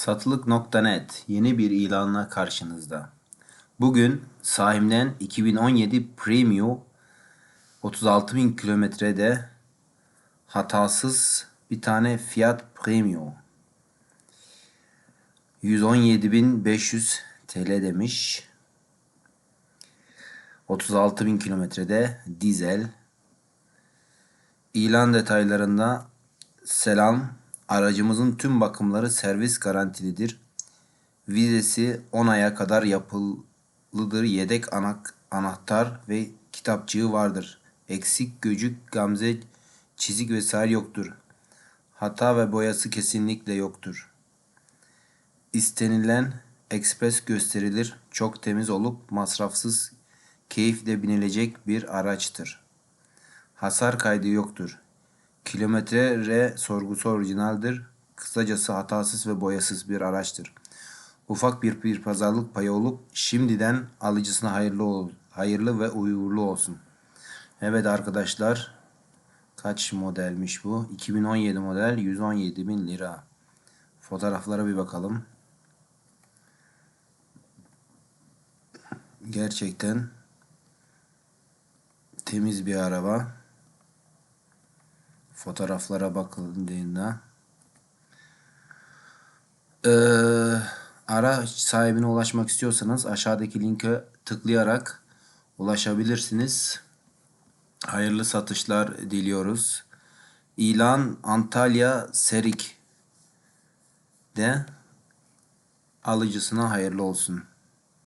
Satılık.net yeni bir ilanla karşınızda. Bugün sahimden 2017 Premium 36.000 kilometrede hatasız bir tane Fiat Premium 117.500 TL demiş. 36.000 kilometrede dizel. İlan detaylarında selam. Aracımızın tüm bakımları servis garantilidir. Vizesi 10 aya kadar yapılıdır. Yedek anak, anahtar ve kitapçığı vardır. Eksik, göcük, gamze, çizik vesaire yoktur. Hata ve boyası kesinlikle yoktur. İstenilen ekspres gösterilir. Çok temiz olup masrafsız, keyifle binilecek bir araçtır. Hasar kaydı yoktur. Kilometre R sorgusu orijinaldir. Kısacası hatasız ve boyasız bir araçtır. Ufak bir, bir pazarlık payı olup şimdiden alıcısına hayırlı ol, hayırlı ve uğurlu olsun. Evet arkadaşlar kaç modelmiş bu? 2017 model 117 bin lira. Fotoğraflara bir bakalım. Gerçekten temiz bir araba. Fotoğraflara bakıldığında ee, araç sahibine ulaşmak istiyorsanız aşağıdaki linke tıklayarak ulaşabilirsiniz. Hayırlı satışlar diliyoruz. İlan Antalya Serik de alıcısına hayırlı olsun.